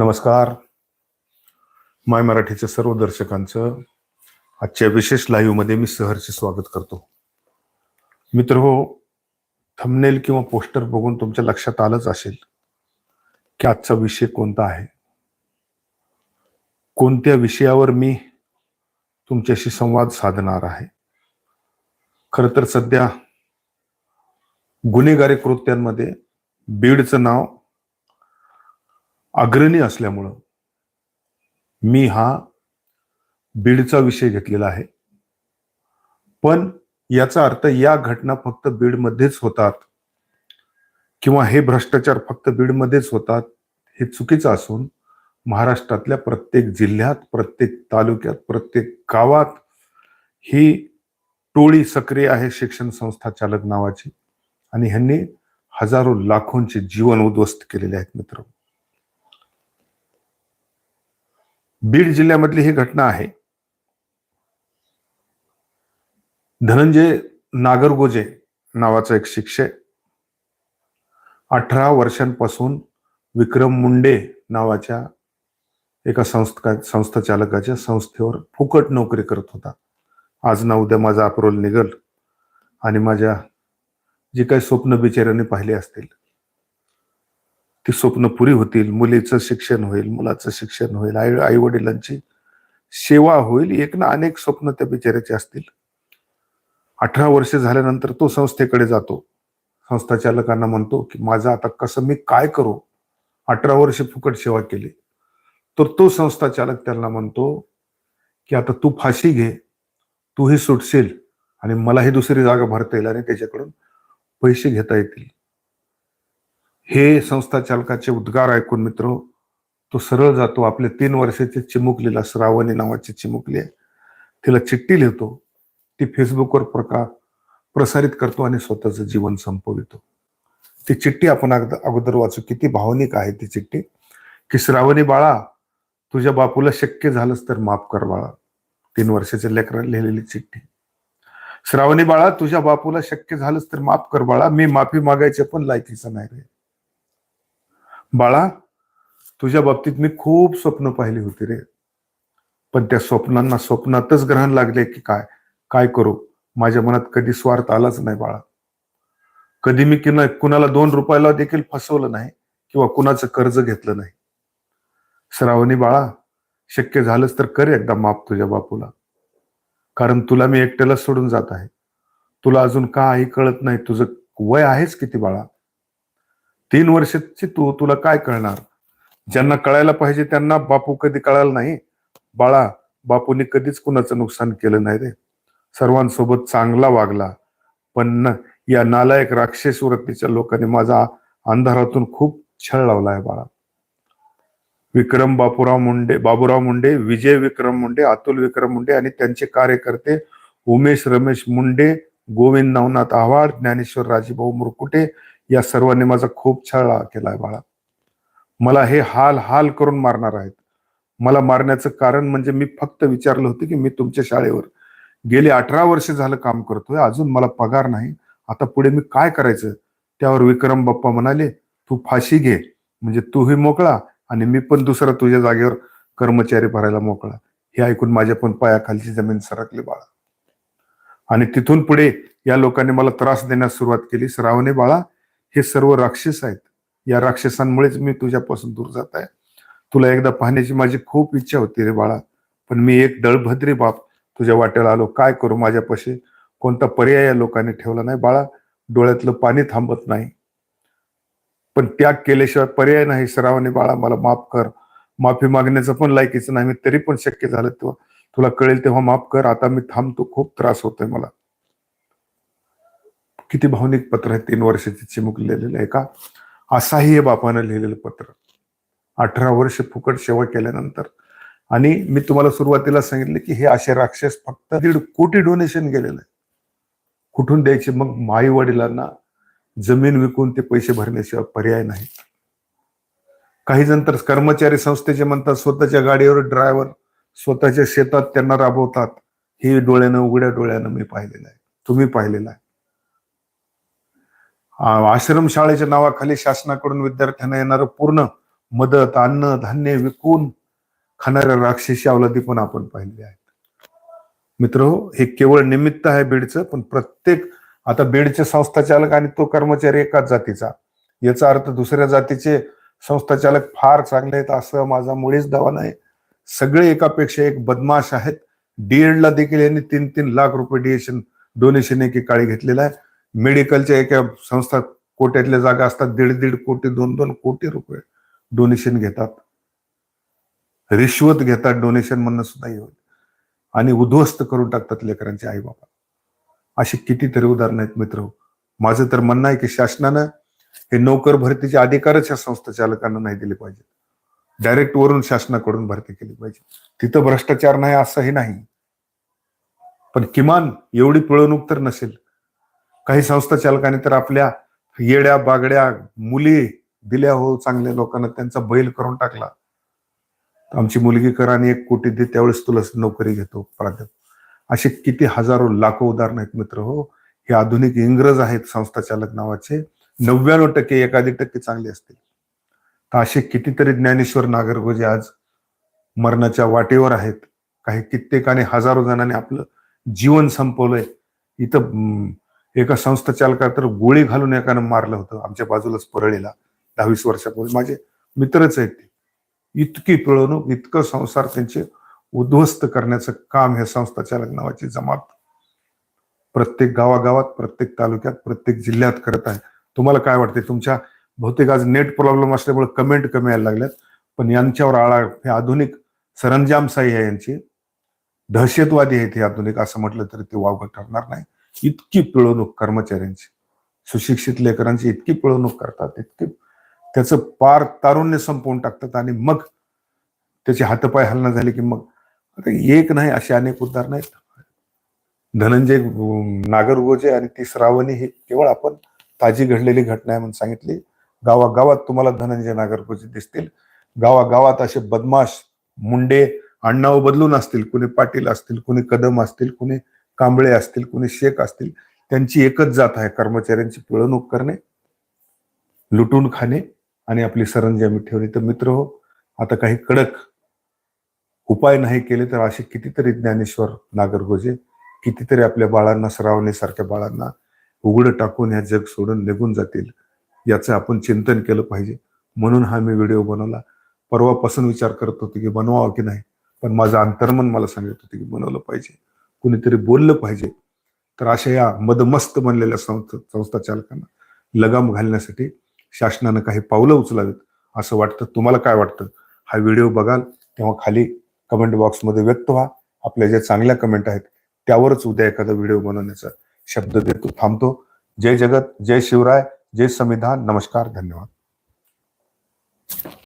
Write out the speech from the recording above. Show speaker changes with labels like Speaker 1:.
Speaker 1: नमस्कार. माय मराठीच्या सर्व दर्शकांचं आजच्या विशेष लाईव्हमध्ये मी सहर्ष स्वागत करतो. मित्र हो थंबनेल किंवा पोस्टर बघून तुमच्या लक्षात आलंच असेल की आजचा विषय कोणता आहे? कोणत्या विषयावर मी तुमच्याशी संवाद साधणार आहे? खरं तर सध्या गुन्हेगारी कृत्यांमध्ये बीडचं नाव अग्रणी असल्यामुळं मी हा बीडचा विषय घेतलेला आहे. पण याचा अर्थ या घटना फक्त बीडमध्येच होतात किंवा हे भ्रष्टाचार फक्त बीडमध्येच होतात हे चुकीचं असून महाराष्ट्रातल्या प्रत्येक जिल्ह्यात प्रत्येक तालुक्यात प्रत्येक गावात ही टोळी सक्रिय आहे शिक्षण संस्था चालक नावाची. आणि ह्यांनी हजारो लाखोंचे जीवन उद्ध्वस्त केलेले आहेत मित्र. बीड जिल्ह्यामधली ही घटना आहे. धनंजय नागरगोजे नावाचा एक शिक्षक अठरा वर्षांपासून विक्रम मुंडे नावाच्या एका संस्था संस्था चालकाच्या संस्थेवर फुकट नोकरी करत होता. आज ना उद्या माझा अप्रोल निघल आणि माझ्या जी काही स्वप्न बिचाऱ्याने पाहिले असतील ती स्वप्न पुरी होतील मुलीचं शिक्षण होईल मुलाचं शिक्षण होईल आई आई वडिलांची सेवा होईल. एक ना अनेक स्वप्न त्या बिचाऱ्याचे असतील. अठरा वर्ष झाल्यानंतर तो संस्थेकडे जातो. संस्था चालकांना म्हणतो की माझं आता कसं मी काय करू? अठरा वर्ष फुकट सेवा केली. तर तो संस्था चालक त्यांना म्हणतो की आता तू फाशी घे तूही सुटशील आणि मलाही दुसरी जागा भरता येईल आणि त्याच्याकडून पैसे घेता येतील. हे संस्था चालकाचे उद्गार ऐकून मित्र तो सरळ जातो. आपल्या तीन वर्षाचे चिमुकलीला श्रावणी नावाची चिमुकली आहे. तिला चिठ्ठी लिहितो. ती फेसबुकवर प्रकार प्रसारित करतो आणि स्वतःचं जीवन संपवितो. ती चिठ्ठी आपण अगद अगोदर वाचू. किती भावनिक आहे ती चिठ्ठी. की श्रावणी बाळा तुझ्या बापूला शक्य झालंच तर माफ कर बाळा. तीन वर्षाच्या लेकराला लिहिलेली चिठ्ठी. श्रावणी बाळा तुझ्या बापूला शक्य झालंच तर माफ कर बाळा. मी माफी मागायचे पण लायकीचं नाही रे. बाळा तुझ्या बाबतीत मी खूप स्वप्न पाहिली होती रे. पण त्या स्वप्नांना स्वप्नातच ग्रहण लागले की काय? काय करू? माझ्या मनात कधी स्वार्थ आलाच नाही बाळा. कधी मी किना कुणाला दोन रुपयाला देखील फसवलं नाही किंवा कुणाचं कर्ज घेतलं नाही. श्रावणी बाळा शक्य झालंच तर कर एकदा माफ तुझ्या बापूला. कारण तुला मी एकट्याला सोडून जात आहे. तुला अजून काही कळत नाही तुझं वय आहेच किती बाळा. तीन वर्षाची तू तुला काय कळणार? ज्यांना कळायला पाहिजे त्यांना बापू कधी कळायला नाही. बाळा बापूने कधीच कुणाचं नुकसान केलं नाही रे. सर्वांसोबत चांगला वागला. पण या नालायक राक्षस वृत्तीच्या लोकांनी माझा अंधारातून खूप छळ लावला आहे बाळा. विक्रम बापूराव मुंडे बाबूराव मुंडे विजय विक्रम मुंडे अतुल विक्रम मुंडे आणि त्यांचे कार्यकर्ते उमेश रमेश मुंडे गोविंद नवनाथ आव्हाड ज्ञानेश्वर राजीभाऊ मुरकुटे या सर्वांनी माझा खूप छळा केला आहे बाळा. मला हे हाल हाल करून मारणार आहेत. मला मारण्याचं कारण म्हणजे मी फक्त विचारलं होतं की मी तुमच्या शाळेवर गेले अठरा वर्ष झालं काम करतोय अजून मला पगार नाही. आता पुढे मी काय करायचं? त्यावर विक्रम बाप्पा म्हणाले तू फाशी घे म्हणजे तूही मोकळा आणि मी पण दुसरा तुझ्या जागेवर कर्मचारी भरायला मोकळा. हे ऐकून माझ्या पण पायाखालची जमीन सरकली बाळा. आणि तिथून पुढे या लोकांनी मला त्रास देण्यास सुरुवात केली. श्रावणे बाळा हे सर्व राक्षस आहेत. या राक्षसांमुळेच मी तुझ्यापासून दूर जात आहे. तुला एकदा पाहण्याची माझी खूप इच्छा होती रे बाळा. पण मी एक दळभद्री बाप तुझ्या वाट्याला आलो. काय करू माझ्यापाशी? कोणता पर्याय या लोकांनी ठेवला नाही बाळा. डोळ्यातलं पाणी थांबत नाही. पण त्याग केल्याशिवाय पर्याय नाही सरावाने बाळा. मला माफ कर. माफी मागण्याचं पण लायकीचं नाही. मी तरी पण शक्य झालं तेव्हा. तुला कळेल तेव्हा माफ कर. आता मी थांबतो. खूप त्रास होतोय मला. किती भावनिक पत्र आहे? तीन वर्षाची चिमुक लिहिलेलं आहे का? असाही हे बापानं लिहिलेलं पत्र. अठरा वर्ष फुकट सेवा केल्यानंतर. आणि मी तुम्हाला सुरुवातीला सांगितले की हे असे राक्षस फक्त दीड कोटी डोनेशन गेलेलं आहे कुठून द्यायचे? मग माई वडिलांना जमीन विकून ते पैसे भरण्याशिवाय पर्याय नाही. काही जण तर कर्मचारी संस्थेचे म्हणतात स्वतःच्या गाडीवर ड्रायव्हर स्वतःच्या शेतात त्यांना राबवतात. हे डोळ्यानं उघड्या डोळ्यानं मी पाहिलेलं आहे. तुम्ही पाहिलेलं आहे. आश्रमशाळेच्या नावाखाली शासनाकडून विद्यार्थ्यांना येणारं पूर्ण मदत अन्न धान्य विकून खाणाऱ्या राक्षसी अवलादी पण आपण पाहिले आहेत. मित्र हे केवळ निमित्त आहे बीडचं पण प्रत्येक आता बीडचे संस्थाचालक आणि तो कर्मचारी एकाच जातीचा. याचा अर्थ दुसऱ्या जातीचे संस्थाचालक फार चांगले आहेत असं माझा मुळीच दावा नाही. सगळे एकापेक्षा एक बदमाश आहेत. डीएडला देखील यांनी तीन तीन लाख रुपये डिएशन डोनेशन एकेकाळी घेतलेलं आहे. मेडिकलच्या एका संस्था कोट्यातल्या जागा असतात दीड दीड कोटी दोन दोन कोटी रुपये डोनेशन घेतात. रिश्वत घेतात डोनेशन म्हणणं सुद्धा होईल. आणि उद्ध्वस्त करून टाकतात लेकरांचे आई बाबा अशी कितीतरी उदाहरणं आहेत मित्र. माझं तर म्हणणं आहे की शासनानं हे नोकर भरतीचे अधिकारच या संस्था चालकांना नाही दिले पाहिजे डायरेक्ट वरून शासनाकडून भरती केली पाहिजे. तिथं भ्रष्टाचार नाही असंही नाही. पण किमान एवढी पिळवणूक तर नसेल. काही संस्था चालकाने तर आपल्या येड्या बागड्या मुली दिल्या हो चांगल्या लोकांना त्यांचा बैल करून टाकला. आमची मुलगी कर आणि एक कोटी दे त्यावेळेस तुला नोकरी घेतो प्राध्यापक. असे किती हजारो लाखो उदाहरण आहेत मित्र हो. हे आधुनिक इंग्रज आहेत संस्था चालक नावाचे. नव्याण्णव टक्के एकाधिक टक्के चांगले असतील. तर असे कितीतरी ज्ञानेश्वर नागरगोजे आज मरणाच्या वाटेवर आहेत. काही कित्येकाने हजारो जणांनी आपलं जीवन संपवलंय. इथं एका संस्था चालका तर गोळी घालून एकानं मारलं होतं आमच्या बाजूलाच परळीला दहावीस वर्षापूर्वी. माझे मित्रच आहेत ते. इतकी पिळवणूक इतकं संसार त्यांचे उद्ध्वस्त करण्याचं काम हे संस्था चालक नावाची जमात प्रत्येक गावागावात प्रत्येक तालुक्यात प्रत्येक जिल्ह्यात करत आहे. तुम्हाला काय वाटते तुमच्या बहुतेक आज नेट प्रॉब्लेम असल्यामुळे कमेंट कमी यायला लागल्यात. पण यांच्यावर आळा हे आधुनिक सरंजामशाही आहे यांची. दहशतवादी आहेत हे आधुनिक असं म्हटलं तरी ते वावगं ठरणार नाही. इतकी पिळवणूक कर्मचाऱ्यांची सुशिक्षित लेकरांची इतकी पिळवणूक करतात इतकी त्याचं पार तारुण्य संपवून टाकतात आणि मग त्याचे हातपाय हलना झाले की मग आता एक नाही असे अनेक उदाहरणं आहेत धनंजय नागरगोजे आणि ती श्रावणी ही केवळ आपण ताजी घडलेली घटना आहे म्हणून सांगितली. गावागावात तुम्हाला धनंजय नागरगोजे दिसतील. गावागावात असे बदमाश मुंडे अण्णाव बदलून असतील कुणी पाटील असतील कुणी कदम असतील कुणी कांबळे असतील कुणी शेख असतील त्यांची एकच जात आहे कर्मचाऱ्यांची पिळवणूक करणे लुटून खाणे आणि आपली सरंजामी ठेवणे. तर मित्र हो आता काही कडक उपाय नाही केले तर असे कितीतरी ज्ञानेश्वर नागरगोजे कितीतरी आपल्या बाळांना सरावणेसारख्या बाळांना उघडं टाकून ह्या जग सोडून निघून जातील याचं आपण चिंतन केलं पाहिजे. म्हणून हा मी व्हिडिओ बनवला. परवापासून विचार करत होतो की बनवावं की नाही पण माझं अंतर्मन मला सांगत होते की बनवलं पाहिजे. कुणीतरी बोललं पाहिजे. तर अशा या मदमस्त बनलेल्या संस्था संस्था चालकांना लगाम घालण्यासाठी शासनानं काही पावलं उचलावीत असं वाटतं. तुम्हाला काय वाटतं? हा व्हिडिओ बघाल तेव्हा खाली कमेंट बॉक्समध्ये व्यक्त व्हा. आपल्या ज्या चांगल्या कमेंट आहेत त्यावरच उद्या एखादा व्हिडिओ बनवण्याचा शब्द देतो थांबतो. जय जगत जय शिवराय जय संविधान. नमस्कार धन्यवाद.